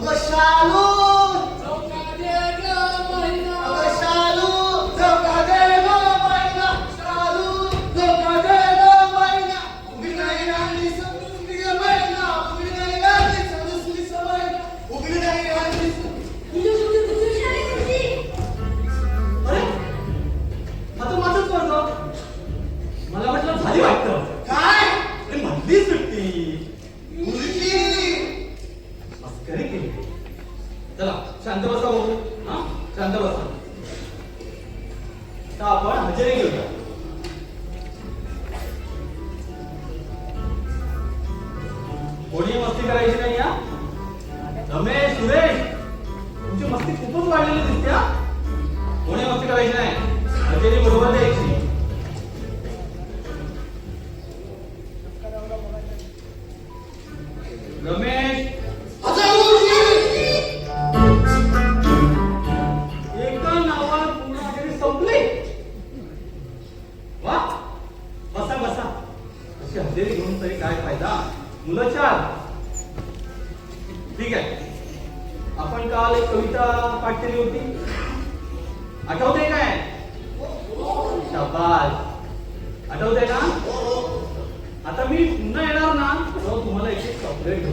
Gostá-lo. हजेरी घेऊया. कोणी मस्ती करायची नाही या रमेश सुरेश तुमची मस्ती खूपच वाढलेली दिसते कोणी मस्ती करायची नाही. हजेरी बरोबर द्यायची. चार ठीक आहे. आपण काल एक कविता पाठ केली होती. आठवते काय? शाबास. आठवते ना आता मी पुन्हा येणार ना तेव्हा तुम्हाला एक एक चॉकलेट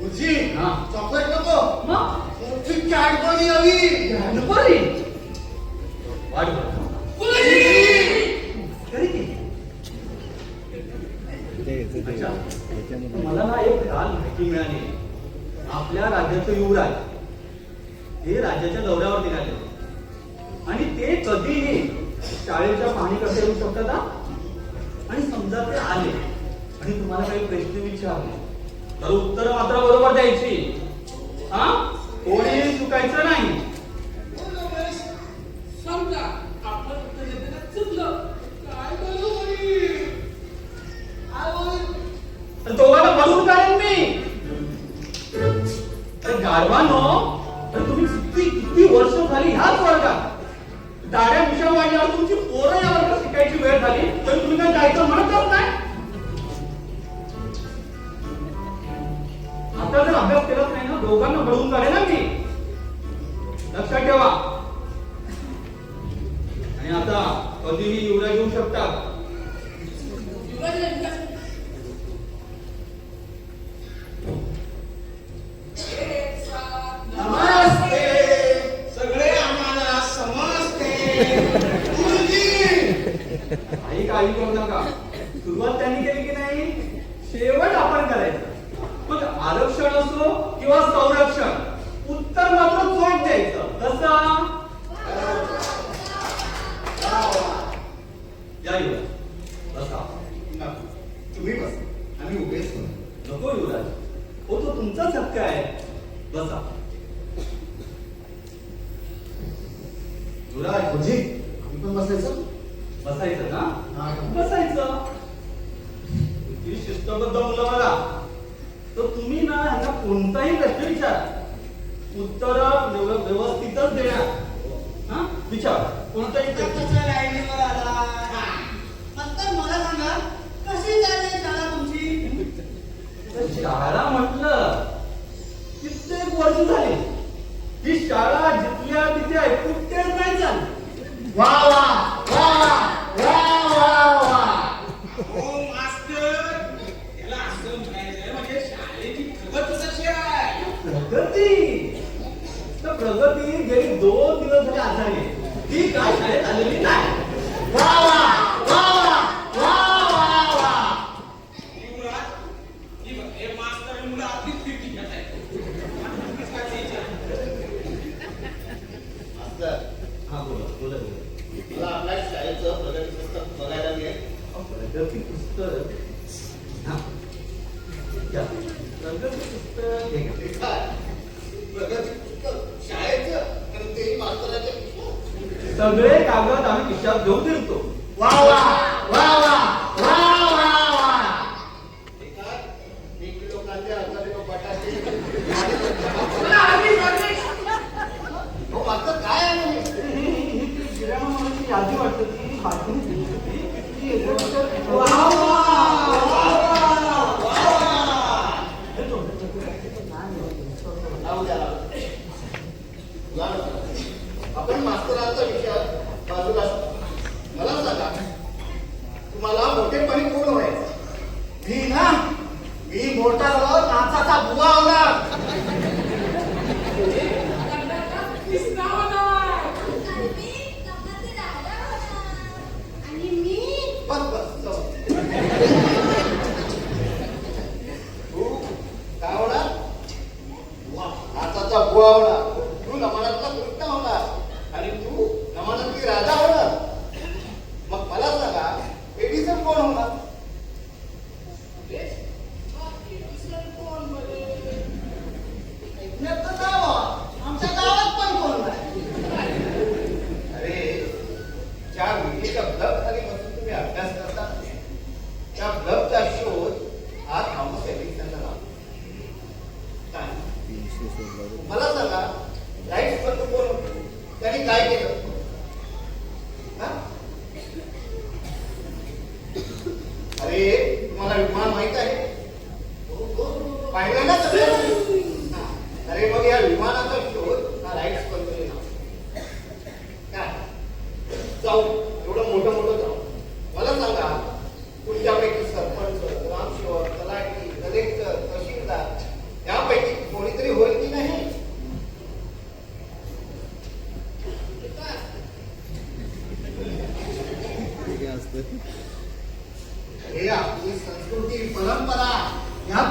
गुरुजी हा. चॉकलेट नको. मग? मोठी कॅडबरी हवी गणपती वाट मला ना एक काल माहिती मिळाली. आपल्या राज्याचं युवराज हे राज्याच्या दौऱ्यावर निघाले. आणि ते कधीही शाळेच्या पाहणी करता येऊ शकतात आणि समजा ते आले आणि तुम्हाला काही प्रश्न विचारले तर उत्तर मात्र बरोबर द्यायची. हा? कोणी चुकायचं नाही समजा आपण उत्तर देताना चुकलं काय करू बाई? तर दोघांना बनवून काढेन मी अरे तर तुम्ही किती किती वर्ष झाली ह्याच वर्गात? दाड्या मिशा वाढल्यावर तुमची पोरं या वर्गात शिकायची वेळ झाली. तर तुम्ही काय जायचं म्हणतच नाही आता जर अभ्यास केलाच नाही ना दोघांना बळून झाले ना कसा या युवराज. बसा. नको, तुम्ही बस. आम्ही उभेच करू नको युवराज. हो तो तुमचाच हक्क आहे. बसा युवराज गुरुजी आम्ही पण बसायचं बसायचं ना हा. बसायचं किती शिस्तबद्ध मुलं बघा तर तुम्ही ना ह्यांना कोणताही प्रश्न विचार उत्तर व्यवस्थितच देणार हा विचार कोणताही प्रश्न कसा लाईनीवर आला नंतर मला सांगा कशी चालली शाळा तुमची तर शाळा म्हटलं कित्येक वर्ष झाली ही शाळा जिथल्या तिथे आहे कुठेच नाही झाली वा वा वा वा वा वा हो मास्तर त्याला असं म्हणायचंय म्हणजे शाळेची प्रगती कशी आहे प्रगती तर प्रगती गेली दोन दिवस झाले आजारी आहे. ती काय शाळेत आलेली नाही वा वा वा वा वा वा युवराज ही बघ, हे मास्तर आणि मुलं अगदीच फिरकी घेत आहेत अगदीच काय ते विचार. मास्तर, हा बोला बोला बोला मला आपल्या शाळेचं प्रगती पुस्तक बघायला मिळेल प्रगती पुस्तक हा घ्या. प्रगती पुस्तक हे घ्या. ठीक आहे प्रगती पुस्तक शाळेचं आणि तेही मास्तराच्या खिशात. सगळे कागद आम्ही 包了。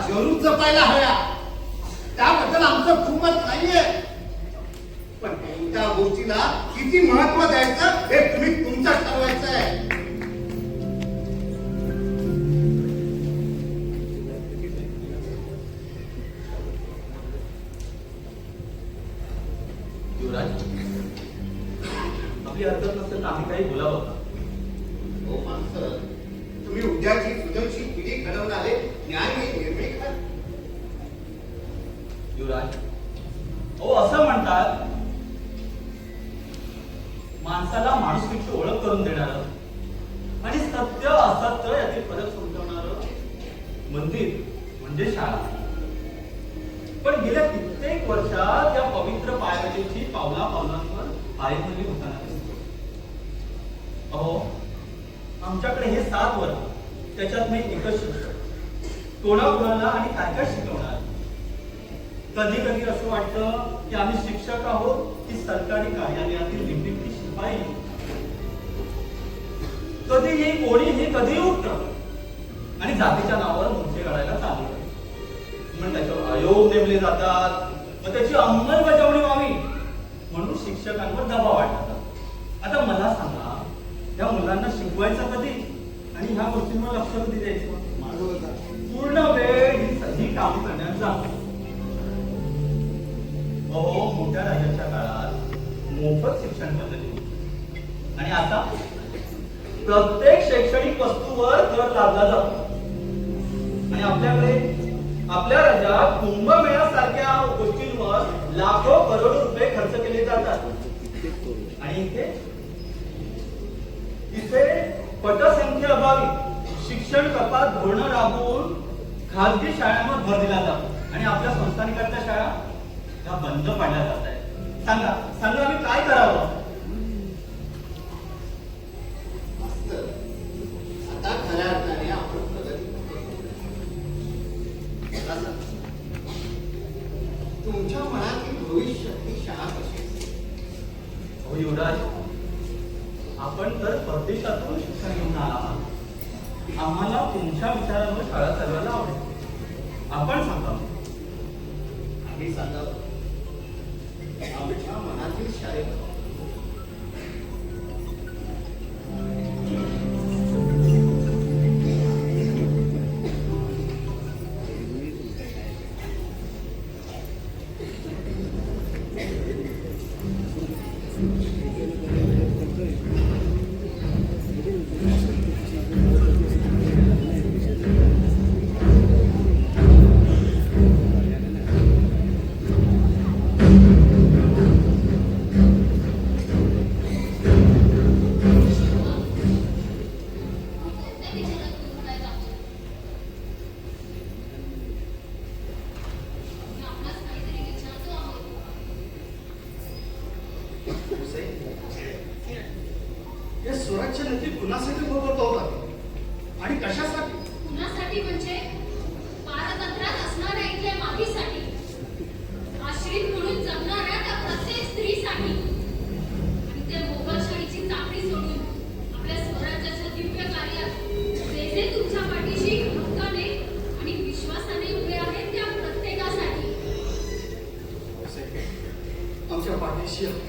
जरूर जपायला हव्या. त्याबद्दल आमचं खूपच नाहीये. पण त्या गोष्टीला किती महत्त्व द्यायचं हे तुम्ही माणसाला माणुसकीची ओळख करून देणार. आणि सत्य असत्य यातील फरक समजवणार मंदिर म्हणजे शाळा. पण गेल्या कित्येक वर्षात या पवित्र पायवाटेची पावला पावलांवर पायखोली होताना दिसते. अहो आमच्याकडे हे सात वर्ष त्याच्यात मी एकच शिक्षक. कोणाकोणाला आणि काय काय शिकवणार? कधी कधी असं वाटतं की आम्ही शिक्षक आहोत की सरकारी कार्यालयातील लिपिक शिपाई कधीही कोणीही कधी उठत. आणि जातीच्या नावावर मोर्चे काढायला चालू करतं. त्याच्यावर आयोग नेमले जातात. मग त्याची अंमलबजावणी व्हावी. म्हणून शिक्षकांवर दबाव वाटतात आता मला सांगा या मुलांना शिकवायचं कधी? आणि ह्या गोष्टींवर लक्ष कधी द्यायचं? पूर्ण वेळ ही सही काम करण्यात जातो. अहो मोठ्या राजाच्या काळात मोफत शिक्षण पद्धती आणि आता प्रत्येक शैक्षणिक वस्तूवर कर लादला जातो. आणि आपल्याकडे आपल्या राज्यात कुंभमेळा सारख्या गोष्टींवर लाखो करोड रुपये खर्च केले जातात. आणि इथे इथे पटसंख्या अभावी शिक्षण कपात धोरण राबवून खाजगी शाळांवर भर दिला जातो. आणि आपल्या संस्थानिकांच्या शाळा ह्या बंद पाडल्या जात आहेत. सांगा सांगा आम्ही काय करावं? खऱ्या अर्थाने आपण प्रगती तुमच्या मनातील भविष्य ही शाळा कशी हो युवराज आपण तर परदेशातून शिक्षण घेऊन आला आहात आम्हाला तुमच्या विचारांवर शाळा चालवायला आवडेल. आपण सांगा. आम्ही सांगा. आमच्या मनातील शाळेत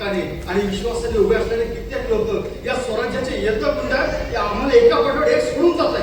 पाठीशी आणि विश्वासाने उभे असलेले कित्येक लोक या स्वराज्याचे यत्न म्हणतात की आम्हाला एका पाठोड एक सोडून जात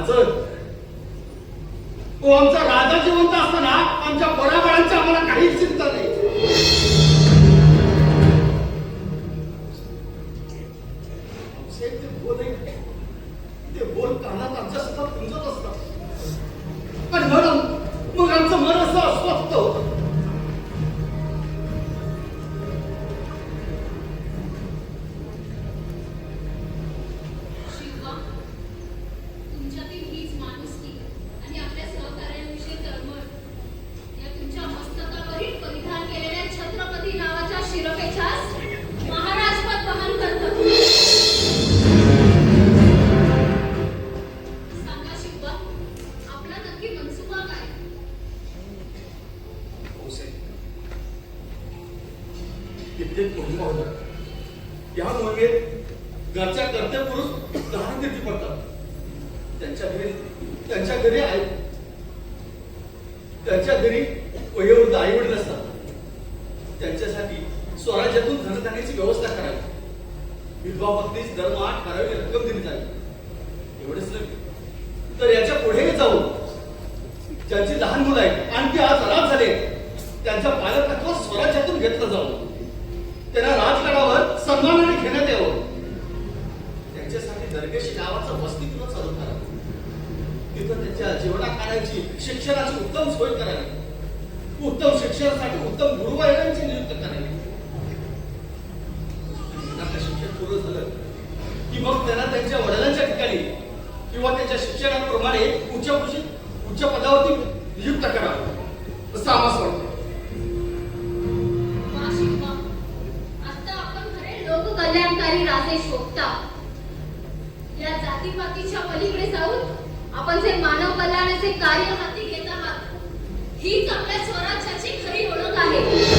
हजर तो आमचा राजा जिवंत असताना आमच्या बराबरांचा आम्हाला काहीच चिंता नाही. घरी जाईल. एवढेच नाही तर याच्या पुढेही जाऊन ज्यांची लहान मुलं आहेत आणि ते आज अनाथ झाले त्यांचा पालकत्व स्वराज्यातून घेतलं जावं त्यांना राजकारणावर सन्मानाने घेण्यात यावं. त्यांच्यासाठी दर्गेशी गावाचं वस्तीतूनच चालू करावं तिथं त्यांच्या जीवनाकाराची शिक्षणाची उत्तम सोय करावी. उत्तम शिक्षणासाठी उत्तम गुरुवायांची की मग त्यांना त्यांच्या वडिलांच्या ठिकाणी किंवा त्यांच्या शिक्षणाप्रमाणे उच्च उच्च पदावरती नियुक्त करावं. असं आम्हाला वाटतं. कल्याणकारी राजे शोधता या जातीपातीच्या पलीकडे जाऊन आपण जे मानव कल्याणाचे कार्य हाती घेत आहात हीच आपल्या स्वराज्याची खरी ओळख आहे.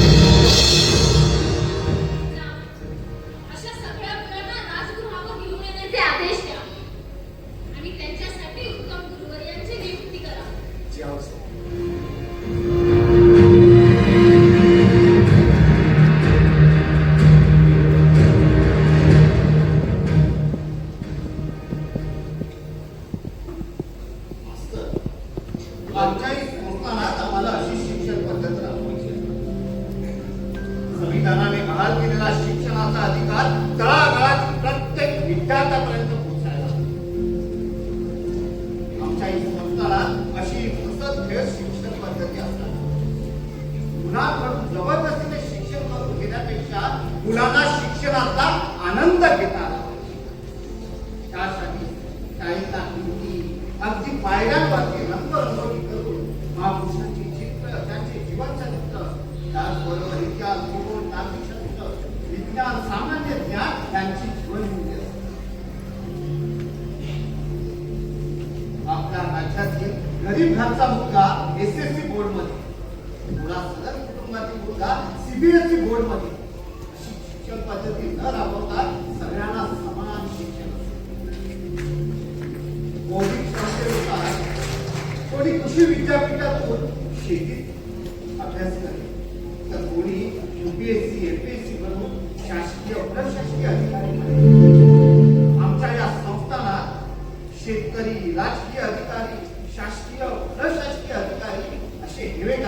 गरीब मुलगा एस एस सी बोर्डमध्ये थोडा सदर कुटुंबातील मुलगा सीबीएसई बोर्डमध्ये अशी शिक्षण पद्धती न राबवता सगळ्यांना समान शिक्षण. मौलिक संस्थेनुसार कोणी कृषी विद्यापीठातून शेतीत अभ्यास करेल. तर कोणी युपीएससी एपीएससी बनवून शासकीय प्रशासकीय अधिकारी आमच्या या संस्थाला शेतकरी राजकीय अधिकारी शासकीय अधिकारी असे हिवे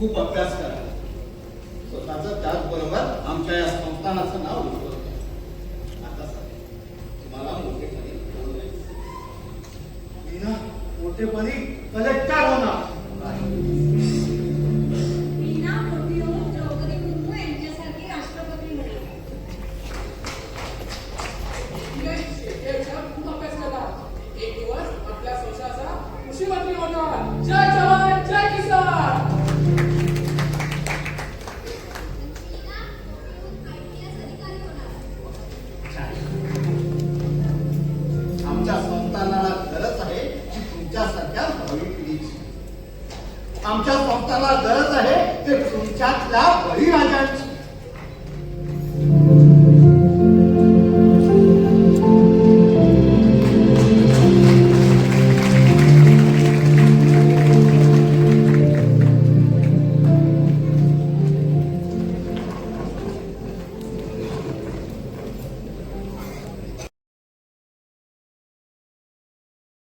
खूप अभ्यास करा स्वतःच त्याचबरोबर आमच्या या संस्थानाचं नाव उज्ज्वल आता तुम्हाला मोठेपणी बोलू नये. मी ना मोठेपणी कलेक्टर होणार. आमच्या संस्थानाला गरज आहे ते तुमच्यातल्या बळीराजांची